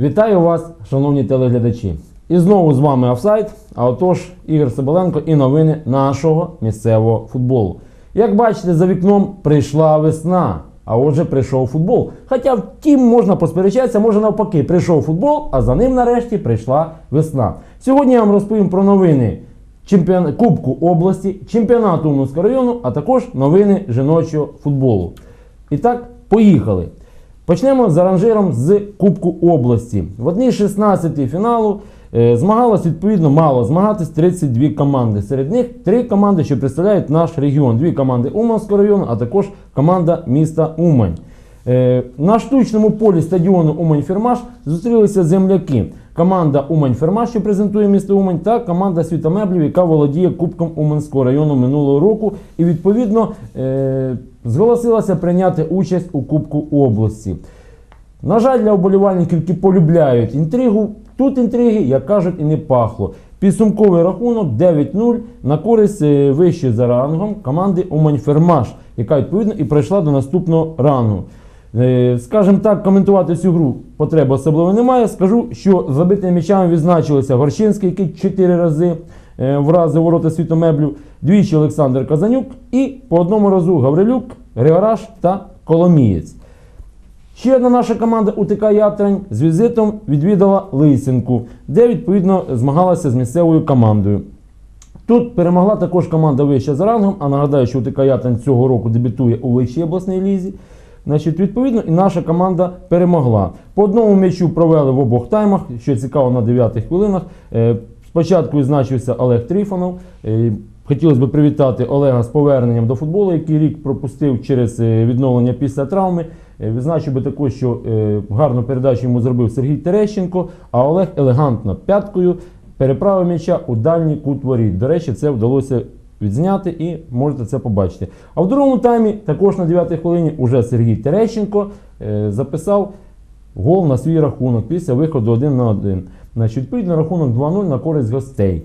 Вітаю вас, шановні телеглядачі. І знову з вами Офсайд, а отож Ігор Соболенко і новини нашого місцевого футболу. Як бачите, за вікном прийшла весна, а отже прийшов футбол. Хоча втім можна посперечатися, може навпаки, прийшов футбол, а за ним нарешті прийшла весна. Сьогодні я вам розповім про новини чемпіон... Кубку області, чемпіонату Уманського району, а також новини жіночого футболу. І так, поїхали. Почнемо з аранжиром з Кубку області. В одній 16 фіналу е, змагалось відповідно мало змагатись 32 команди. Серед них три команди, що представляють наш регіон. Дві команди Уманського району, а також команда міста Умань. Е, на штучному полі стадіону Умань Фермаш зустрілися земляки. Команда Умань Фермаш, що презентує місто Умань, та команда Світомеблів, яка володіє Кубком Уманського району минулого року. І відповідно е, зголосилася прийняти участь у Кубку області. На жаль, для вболівальників, які полюбляють інтригу, тут інтриги, як кажуть, і не пахло. Підсумковий рахунок 9-0 на користь е, вище за рангом команди Умань Фермаш, яка відповідно і прийшла до наступного рангу. Е, Скажімо так, коментувати цю гру потреби особливо немає. Скажу, що забитими м'ячами відзначилися Горщинський, який 4 рази е, вразив ворота світомеблю, двічі Олександр Казанюк і по одному разу Гаврилюк, Григораш та Коломієць. Ще одна наша команда УТК Ятрань з візитом відвідала Лисенку, де відповідно змагалася з місцевою командою. Тут перемогла також команда вища за рангом, а нагадаю, що УТК Ятрань цього року дебютує у вищій обласній лізі. Значить, відповідно, і наша команда перемогла. По одному м'ячу провели в обох таймах, що цікаво на 9 хвилинах. Е, Спочатку відзначився Олег Тріфонов. Е, Хотілося б привітати Олега з поверненням до футболу, який рік пропустив через е, відновлення після травми. Відзначив би також, що гарну передачу йому зробив Сергій Терещенко, а Олег елегантно п'яткою переправив м'яча у дальній кут воріт. До речі, це вдалося відзняти і можете це побачити. А в другому таймі, також на 9-й хвилині, уже Сергій Терещенко е, записав гол на свій рахунок після виходу 1 на 1. Значить, відповідно, рахунок 2-0 на користь гостей.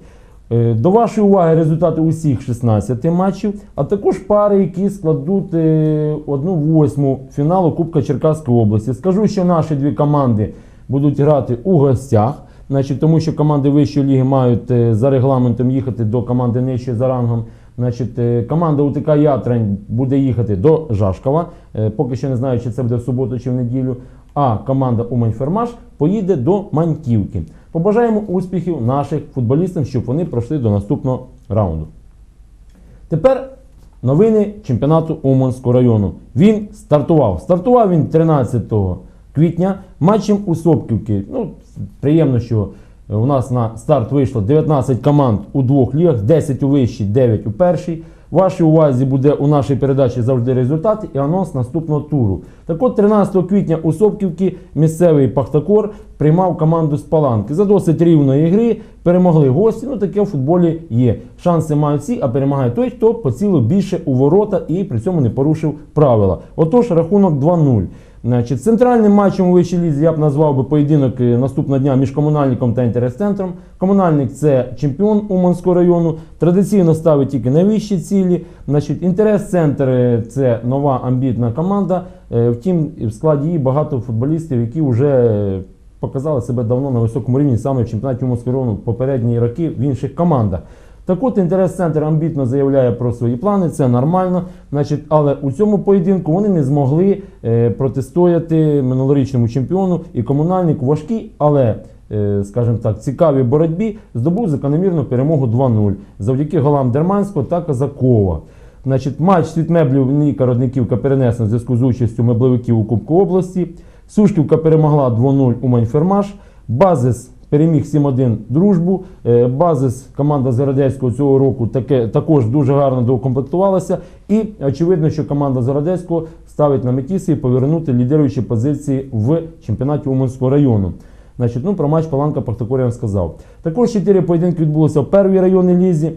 Е, До вашої уваги результати усіх 16 матчів, а також пари, які складуть е, одну восьму фіналу Кубка Черкаської області. Скажу, що наші дві команди будуть грати у гостях, значить, тому що команди вищої ліги мають е, за регламентом їхати до команди нижчої за рангом. Значить, е, команда УТК Ятрань буде їхати до Жашкова. Е, Поки що не знаю, чи це буде в суботу чи в неділю. А команда Умань Фермаш поїде до Маньківки. Побажаємо успіхів наших футболістам, щоб вони пройшли до наступного раунду. Тепер новини чемпіонату Уманського району. Він стартував. Стартував він 13 квітня матчем у Сопківки. Ну, приємно, що у нас на старт вийшло 19 команд у двох лігах, 10 у вищій, 9 у першій. Вашій увазі буде у нашій передачі завжди результати і анонс наступного туру. Так от 13 квітня у Сопківці місцевий Пахтакор приймав команду з Паланки. За досить рівної гри перемогли гості. Ну таке в футболі є. Шанси мають всі, а перемагає той, хто поцілив більше у ворота і при цьому не порушив правила. Отож, рахунок 2-0. Значить, центральним матчем у вищій лізі я б назвав би поєдинок е, наступного дня між комунальником та інтерес-центром. Комунальник це чемпіон Уманського району, традиційно ставить тільки найвищі цілі. Значить, інтерес-центр е, це нова амбітна команда. Е, Втім, в складі її багато футболістів, які вже показали себе давно на високому рівні саме в чемпіонаті Уманського району попередні роки в інших командах. Так от інтерес-центр амбітно заявляє про свої плани, це нормально. Значить, але у цьому поєдинку вони не змогли е, протистояти минулорічному чемпіону і комунальник важкий, але, е, скажімо так, цікавій боротьбі здобув закономірну перемогу 2-0 завдяки голам Дерманського та Казакова. Значить, матч світмеблів Ніка Родниківка перенесено в зв'язку з участю меблевиків у Кубку області. Сушківка перемогла 2-0 у Маньфермаш. Базис переміг 7-1 дружбу. Е, Базис команда Зародецького цього року таке, також дуже гарно доукомплектувалася. І очевидно, що команда Зародецького ставить на меті повернути лідируючі позиції в чемпіонаті Уманського району. Значить, ну про матч Паланка Пахтакор сказав. Також чотири поєдинки відбулося в першій районній лізі.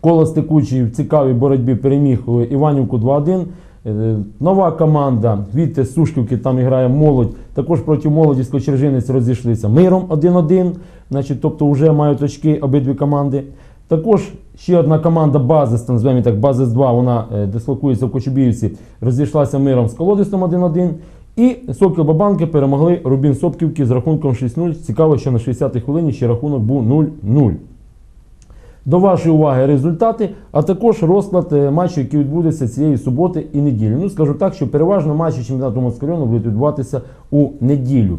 Колос текучий в цікавій боротьбі переміг е, Іванівку 2-1. Е, Нова команда від Сушківки там грає молодь. Також проти молоді Скочержинець розійшлися миром 1-1. Значить, тобто вже мають очки обидві команди. Також ще одна команда Базис, там називаємо так Базис 2, вона е, дислокується в Кочубіївці, розійшлася миром з колодистом 1-1. І Сокіл Бабанки перемогли Рубін Сопківки з рахунком 6-0. Цікаво, що на 60-й хвилині ще рахунок був 0-0. До вашої уваги результати, а також розклад е, матчів, які відбудуться цієї суботи і неділі. Ну, скажу так, що переважно матчі чемпіонату Москальону будуть відбуватися у неділю.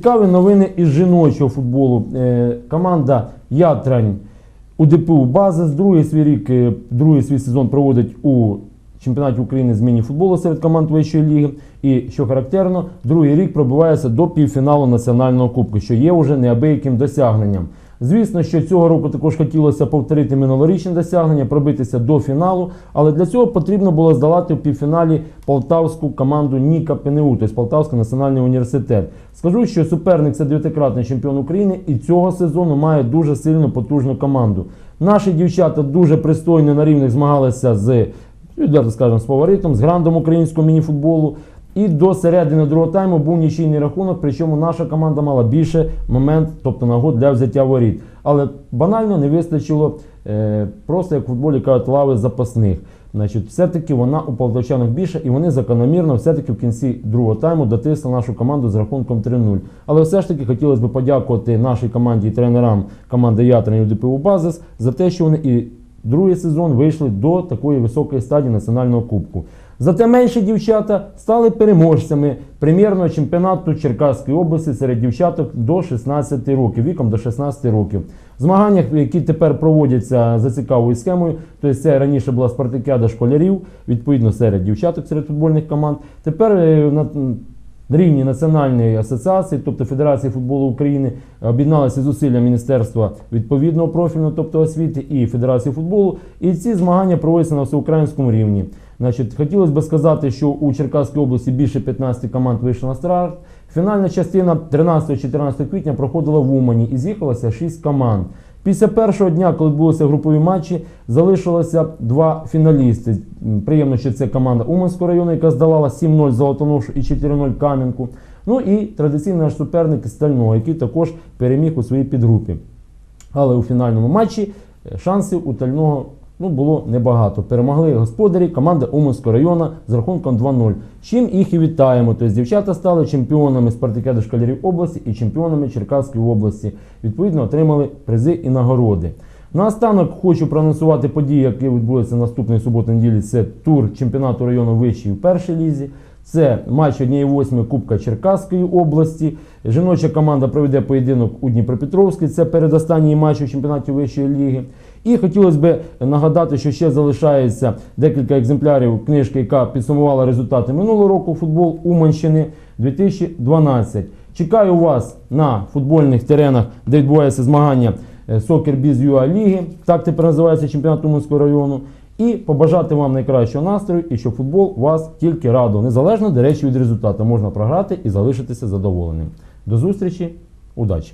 Цікаві новини із жіночого футболу. Е, Команда Ятрань у ДПУ Базис другий свій рік, е, другий свій сезон проводить у чемпіонаті України з міні-футболу серед команд вищої ліги. І що характерно, другий рік пробивається до півфіналу національного кубку, що є вже неабияким досягненням. Звісно, що цього року також хотілося повторити минулорічне досягнення, пробитися до фіналу, але для цього потрібно було здолати в півфіналі полтавську команду Ніка ПНУ, тобто Полтавський національний університет. Скажу, що суперник це дев'ятикратний чемпіон України і цього сезону має дуже сильну потужну команду. Наші дівчата дуже пристойно на рівних змагалися з, відверто скажемо, з фаворитом, з грандом українського мініфутболу. І до середини другого тайму був нічийний рахунок, причому наша команда мала більше момент, тобто нагод для взяття воріт. Але банально не вистачило е, просто як в футболі кажуть, лави запасних. Значить, все-таки вона у полтавчанах більше, і вони закономірно все-таки в кінці другого тайму дотисли нашу команду з рахунком 3-0. Але все ж таки хотілося б подякувати нашій команді і тренерам команди Ятренів ДПУ Базис за те, що вони і другий сезон вийшли до такої високої стадії національного кубку. Зате менші дівчата стали переможцями прем'єрного чемпіонату Черкаської області серед дівчаток до 16 років, віком до 16 років. В змаганнях, які тепер проводяться за цікавою схемою, тобто це раніше була спартакіада школярів, відповідно серед дівчаток серед футбольних команд. Тепер е, на рівні Національної асоціації, тобто Федерації футболу України, об'єдналися зусилля Міністерства відповідного профільного, тобто освіти і Федерації футболу. І ці змагання проводяться на всеукраїнському рівні. Значить, хотілося б сказати, що у Черкаській області більше 15 команд вийшло на старт. Фінальна частина 13-14 квітня проходила в Умані і з'їхалося 6 команд. Після першого дня, коли відбулися групові матчі, залишилося два фіналісти. Приємно, що це команда Уманського району, яка здолала 7-0 Золотоношу і 4-0 Кам'янку. Ну і традиційний наш суперник Стального, який також переміг у своїй підгрупі. Але у фінальному матчі е, шансів у Тального ну, було небагато. Перемогли господарі команда Уманського району з рахунком 2-0. Чим їх і вітаємо. Тобто дівчата стали чемпіонами спартакіади школярів області і чемпіонами Черкаської області. Відповідно, отримали призи і нагороди. Наостанок хочу проанонсувати події, які відбудуться наступної суботи неділі. Це тур чемпіонату району вищої в першій лізі. Це матч 1-8 Кубка Черкаської області. Жіноча команда проведе поєдинок у Дніпропетровській. Це передостанній матч у чемпіонаті вищої ліги. І хотілося б нагадати, що ще залишається декілька екземплярів книжки, яка підсумувала результати минулого року футбол Уманщини 2012. Чекаю вас на футбольних теренах, де відбуваються змагання е, Soccer Biz UA Ліги, так тепер називається чемпіонат Уманського району. І побажати вам найкращого настрою і щоб футбол вас тільки радував. Незалежно, до речі, від результату можна програти і залишитися задоволеним. До зустрічі, удачі!